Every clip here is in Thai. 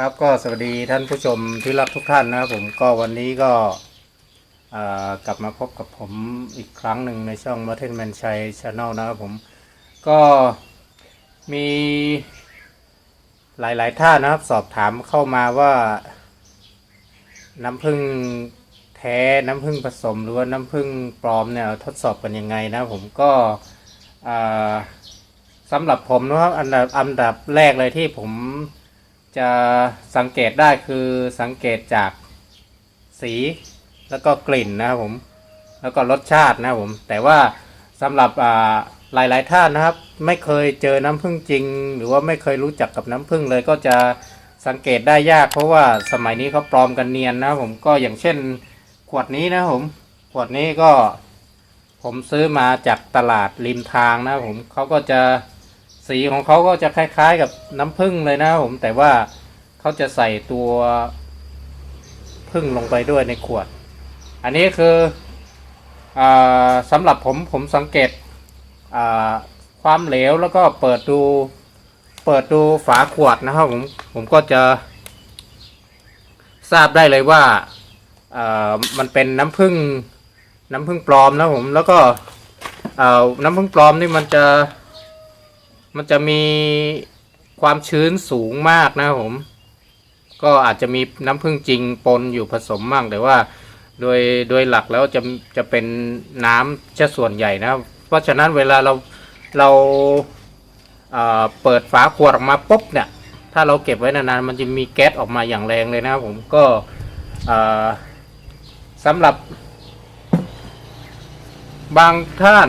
ครับก็สวัสดีท่านผู้ชมที่รักทุกท่านนะครับผมก็วันนี้ก็กลับมาพบกับผมอีกครั้งหนึ่งในช่อง m a r t i n Man ชัย Channel นะครับผมก็มีหลาย ๆ ท่านนะครับสอบถามเข้ามาว่า น้ำผึ้งแท้น้ำผึ้งผสมหรือว่าน้ำผึ้งปลอมเนี่ยทดสอบกันยังไงนะผมก็สำหรับผมนะครับอันดับอันดับแรกเลยที่ผม จะสังเกตได้คือสังเกตจากสีแล้วก็กลิ่นนะครับผมแล้วก็รสชาตินะครับผม แต่ว่าสำหรับอ่าหลายท่านนะครับ ไม่เคยเจอน้ำผึ้งจริง หรือว่าไม่เคยรู้จักกับน้ำผึ้งเลยก็จะสังเกตได้ยาก เพราะว่าสมัยนี้เขาปลอมกันเนียนนะครับผมก็อย่างเช่นขวดนี้นะครับผมขวดนี้ก็ผมซื้อมาจากตลาดริมทางนะครับผมเขาก็จะ สีของเขาก็จะคล้ายๆกับน้ำผึ้งเลยนะผมแต่ว่าเขาจะใส่ตัวผึ้งลงไปด้วยในขวด อันนี้คืออสำหรับผมผมสังเกตความเหลวแล้วก็เปิดดูเปิดดูฝาขวดนะครับผมผมก็จะ ทราบได้เลยว่าามันเป็นน้ำผึ้งน้ำผึ้งปลอมนะผมแล้วก็น้ำผึ้งปลอมนี่มันจะ มันจะมีความชื้นสูงมากนะครับผม ก็อาจจะมีน้ำผึ้งจริงปนอยู่ผสมมากแต่ว่าโดยโดยหลักแล้วจะจะเป็นน้ำจะส่วนใหญ่นะครับ เพราะฉะนั้นเวลาเราเราเเปิดฝาขวดออกมาปุ๊บเนี่ย ถ้าเราเก็บไว้นานๆมันจะมีแก๊สออกมาอย่างแรงเลยนะครับผมก็สำหรับบางท่าน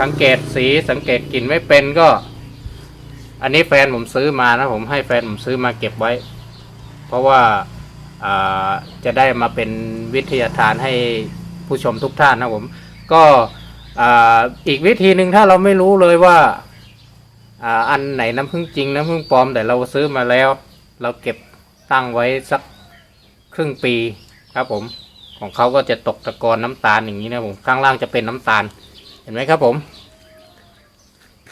สังเกตสีสังเกตกลิ่นไม่เป็นก็ อันนี้แฟนผมซื้อมานะผมให้แฟนผมซื้อมาเก็บไว้ เพราะว่าจะได้มาเป็นวิทยาทานให้ผู้ชมทุกท่านนะผม ก็อีกวิธีหนึ่งถ้าเราไม่รู้เลยว่าอ่าอันไหนน้ำผึ้งจริงน้ำผึ้งปลอมแต่เราซื้อมาแล้ว เราเก็บตั้งไว้สักครึ่งปีครับผมของเขาก็จะตกตะกอนน้ำตาลอย่างนี้นะผมข้างล่างจะเป็นน้ำตาล เห็นไหมครับผม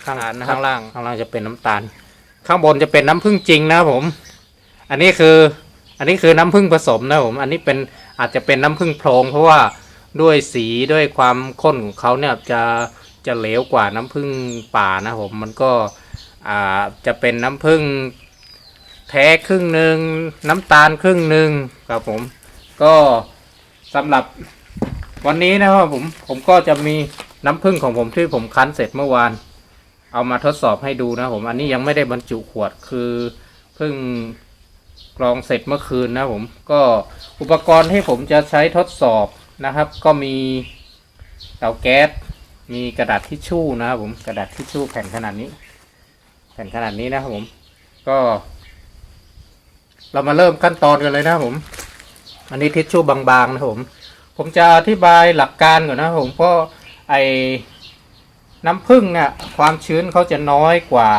ข้างล่างข้างล่างข้างล่างจะเป็นน้ำตาล ข้างบนจะเป็นน้ำผึ้งจริงนะครับผม อันนี้คือ อันนี้คือน้ำผึ้งผสมนะครับผม อันนี้เป็นอาจจะเป็นน้ำผึ้งโพรงเพราะว่าด้วยสีด้วยความข้นของเขาเนี่ยจะจะเหลวกว่าน้ำผึ้งป่านะครับผม มันก็อ่าจะเป็นน้ำผึ้งแท้ครึ่งหนึ่งน้ำตาลครึ่งหนึ่งครับผม ก็สำหรับวันนี้นะครับผมผมก็จะมี น้ำผึ้งของผมที่ผมคั้นเสร็จเมื่อวาน เอามาทดสอบให้ดูนะผม อันนี้ยังไม่ได้บรรจุขวดคือเพิ่งกรองเสร็จเมื่อคืนนะผมก็อุปกรณ์ที่ผมจะใช้ทดสอบนะครับ ก็มีเตาแก๊สมีกระดาษทิชชู่นะครับผมกระดาษทิชชู่แผ่นขนาดนี้ แผ่นขนาดนี้นะครับผม ก็ เรามาเริ่มขั้นตอนกันเลยนะผม อันนี้ทิชชู่บางๆนะผม ผมจะอธิบายหลักการก่อนนะผมเพราะ ไอ้น้ำผึ้งเนี่ยความชื้นเขาจะน้อยกว่า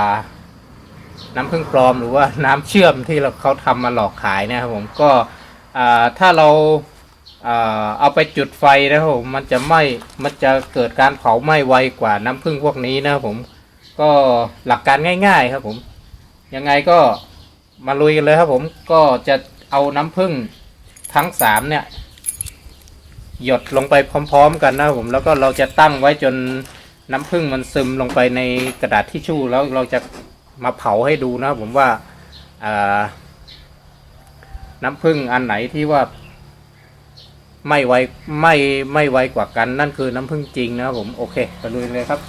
น้ำผึ้งปลอมหรือว่าน้ำเชื่อมที่เราเขาทำมาหลอกขายเนะครับผมก็ถ้าเราอ่าเอาไปจุดไฟนะครับผมมันจะไหม้มันจะเกิดการเผาไหม้ไวกว่าน้ำผึ้งพวกนี้นะครับผมก็หลักการง่าย ๆ ครับผม ยังไงก็มาลุยกันเลยครับผมก็จะเอาน้ำผึ้งทั้งสามเนี่ย หยดลงไปพร้อม ๆ กันนะผมแล้วก็เราจะตั้งไว้จนน้ำผึ้งมันซึมลงไปในกระดาษทิชชู่แล้วเราจะมาเผาให้ดูนะผมว่าน้ำผึ้งอันไหนที่ว่าไม่ไวไม่ไม่ไวกว่ากันนั่นคือน้ำผึ้งจริงนะผมโอเคไปลุยเลยครับ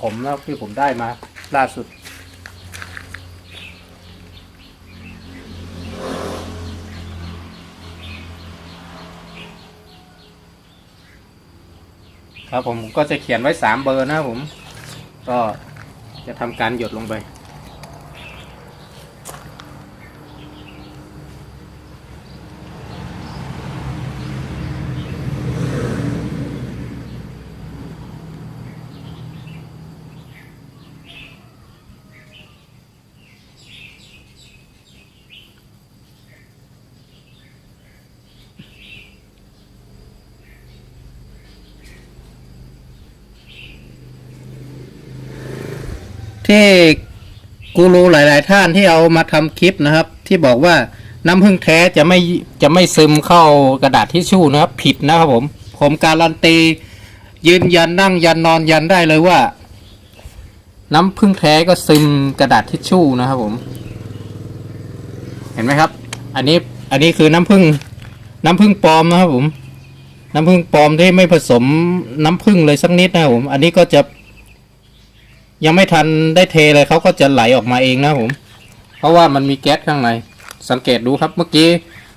ขมแล้วที่ผมได้มา ล่าสุด ครับผมก็จะเขียนไว้สามเบอร์นะผม ก็จะทำการหยดลงไป ที่กูรูหลาย ๆ ท่านที่เอามาทำคลิปนะครับ ที่บอกว่าน้ำผึ้งแท้จะไม่จะไม่ซึมเข้ากระดาษทิชชู่นะครับ ผิดนะครับผม ผมการันตียืนยันนั่งยันนอนยันได้เลยว่า น้ำผึ้งแท้ก็ซึมกระดาษทิชชู่นะครับผม เห็นไหมครับ อันนี้อันนี้คือน้ำผึ้งน้ำผึ้งปลอมนะครับผม น้ำผึ้งปลอมที่ไม่ผสมน้ำผึ้งเลยสักนิดนะครับผม อันนี้ก็จะ ยังไม่ทันได้เทเลยเขาก็จะไหลออกมาเองนะผม เพราะว่ามันมีแก๊สข้างในสังเกตดูครับเมื่อกี้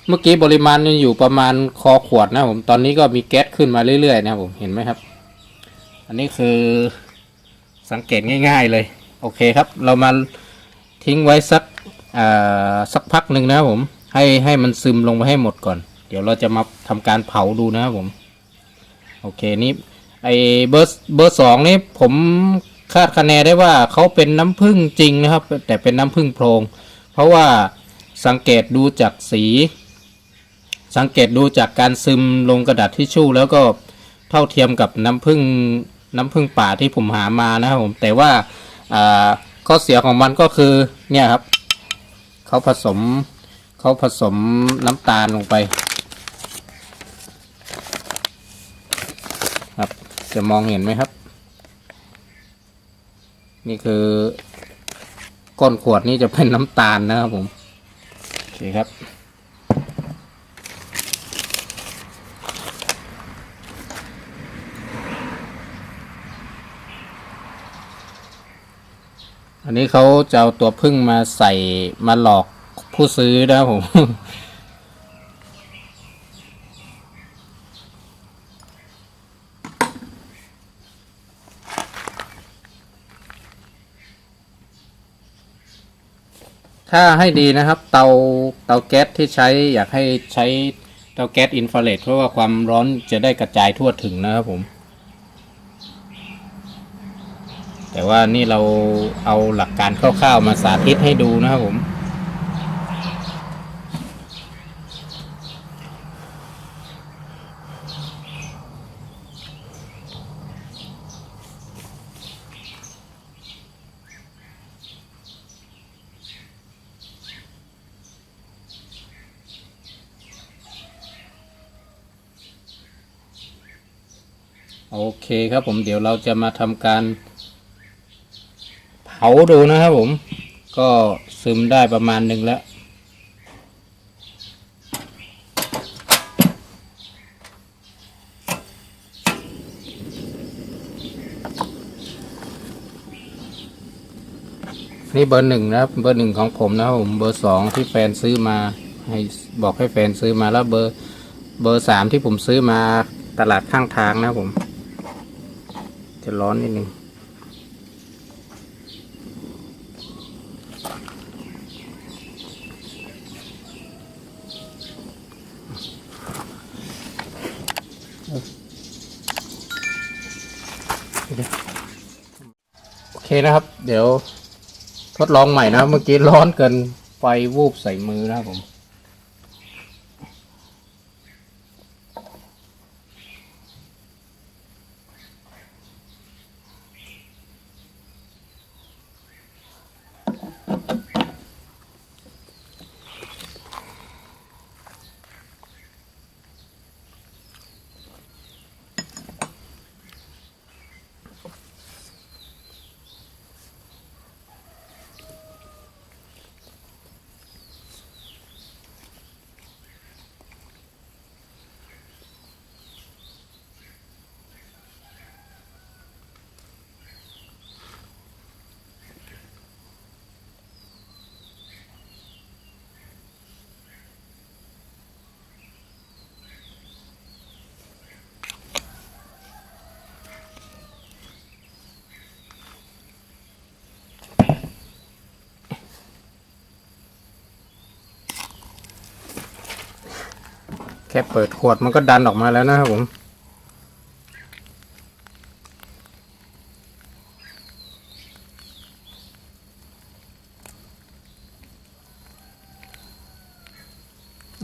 เมื่อกี้ปริมาณยังอยู่ประมาณคอขวดนะผมตอนนี้ก็มีแก๊สขึ้นมาเรื่อยๆนะผมเห็นไหมครับ อันนี้คือสังเกตง่าย ๆเลย โอเคครับ เรามาทิ้งไว้สักสักพักหนึ่งนะผมให้ให้มันซึมลงไปให้หมดก่อน เดี๋ยวเราจะมาทำการเผาดูนะครับผม โอเคนี่ไอเบอร์เบอร์สองนี่ผม คาดคะเนได้ว่าเขาเป็นน้ำผึ้งจริงนะครับ แต่เป็นน้ำผึ้งโพรง เพราะว่าสังเกตดูจากสี สังเกตดูจากการซึมลงกระดาษทิชชู่ แล้วก็เท่าเทียมกับน้ำผึ้งน้ำผึ้งป่าที่ผมหามานะครับผมแต่ว่าอ่าข้อเสียของมันก็คือเนี่ยครับเขาผสมเขาผสมน้ำตาลลงไปครับจะมองเห็นไหมครับ นี่คือก้นขวดนี่จะเป็นน้ำตาลนะครับผม โอเคครับ อันนี้เขาจะเอาตัวพึ่งมาใส่มาหลอกผู้ซื้อนะครับผม ถ้าให้ดีนะครับ เตาเตาแก๊สที่ใช้อยากให้ใช้เตาแก๊สอินฟราเรดเพราะว่าความร้อนจะได้กระจายทั่วถึงนะครับผม แต่ว่านี่เราเอาหลักการคร่าวๆมาสาธิตให้ดูนะครับผม โอเคครับผมเดี๋ยวเราจะมาทำการ เผาดูนะครับผม ก็ซึมได้ประมาณหนึ่งแล้วนี่เบอร์หนึ่งนะครับเบอร์หนึ่งของผมนะครับผมเบอร์สองที่แฟนซื้อมา ให้บอกให้แฟนซื้อมาแล้วเบอร์เบอร์สามที่ผมซื้อมาตลาดข้างทางนะผม จะร้อนนิดนึงโอเคนะครับ เดี๋ยวทดลองใหม่นะ เมื่อกี้ร้อนเกินไฟวูบใส่มือนะครับผม แค่เปิดขวดมันก็ดันออกมาแล้วนะครับผม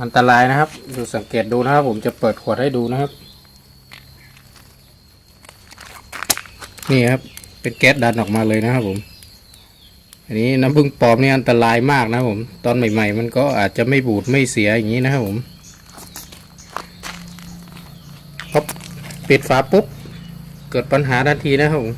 อันตรายนะครับ ดูสังเกตดูนะครับ ผมจะเปิดขวดให้ดูนะครับ นี่ครับ เป็นแก๊สดันออกมาเลยนะครับผม อันนี้น้ำผึ้งปลอมนี่อันตรายมากนะครับผม ตอนใหม่ ๆ มันก็อาจจะไม่บูดไม่เสียอย่างนี้นะครับผมพอ ปิดฝาปุ๊บ เกิดปัญหาทันทีนะครับผม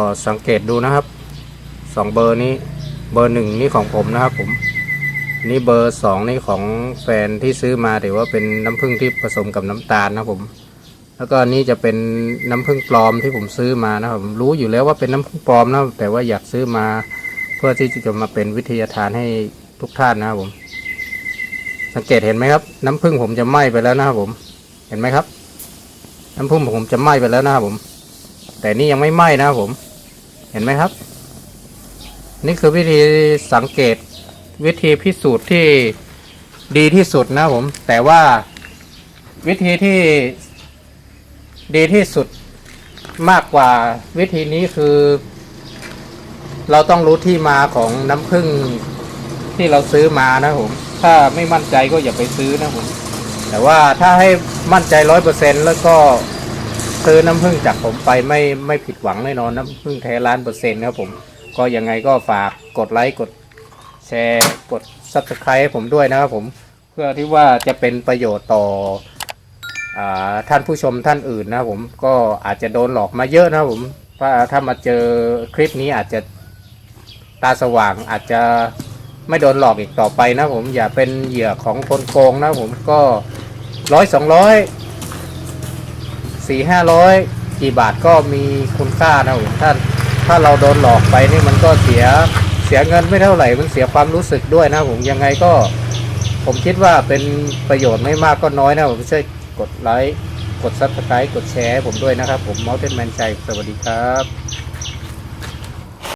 ก็สังเกตดูนะครับสองเบอร์นี้เบอร์หนึ่งนี่ของผมนะครับผมนี่เบอร์สองนี่ของแฟนที่ซื้อมาถือว่าเป็นน้ำผึ้งที่ผสมกับน้ำตาลนะผมแล้วก็นนี่จะเป็นน้ำผึ้งปลอมที่ผมซื้อมานะครับผมรู้อยู่แล้วว่าเป็นน้ำผึ้งปลอมนะแต่ว่าอยากซื้อมาเพื่อที่จะมาเป็นวิทยาทานให้ทุกท่านนะครับผม สังเกตเห็นไหมครับ น้ำผึ้งผมจะไหม้ไปแล้วนะครับผม เห็นไหมครับ น้ำผึ้งผมจะไหม้ไปแล้วนะครับผม แต่นี่ยังไม่ไหม้นะครับผม เห็นไหมครับ นี่คือวิธีสังเกตวิธีพิสูจน์ที่ดีที่สุดนะผม แต่ว่าวิธีที่ดีที่สุดมากกว่าวิธีนี้คือ เราต้องรู้ที่มาของน้ำผึ้งที่เราซื้อมานะผม ถ้าไม่มั่นใจก็อย่าไปซื้อนะผม แต่ว่าถ้าให้มั่นใจร้อยเปอร์เซ็นแล้วก็ ซื้อน้ำผึ้งจากผมไปไม่ไม่ผิดหวังแน่นอนน้ำผึ้งแท้ล้านเปอร์เซ็นต์ครับผม ก็ยังไงก็ฝากกดไลค์กดแชร์กด subscribe ให้ผมด้วยนะครับผม เพื่อที่ว่าจะเป็นประโยชน์ต่ออท่านผู้ชมท่านอื่นนะครับผมก็อาจจะโดนหลอกมาเยอะนะครับผมว่าถ้ามาเจอคลิปนี้อาจจะตาสว่างอาจจะไม่โดนหลอกอีกต่อไปนะครับผมอย่าเป็นเหยื่อของคนโกงนะครับผมก็ร้อยสองร้อย สี่ห้าร้อยกี่บาทก็มีคุณค่านะผมถ้าถ้าเราโดนหลอกไปนี่มันก็เสียเสียเงินไม่เท่าไหร่มันเสียความรู้สึกด้วยนะผมยังไงก็ ผมคิดว่าเป็นประโยชน์ไม่มากก็น้อยนะผมช่วยกดไลค์กดซับสไครต์กดแชร์ผมด้วยนะครับ ผม Mountain Man ใจสวัสดีครับ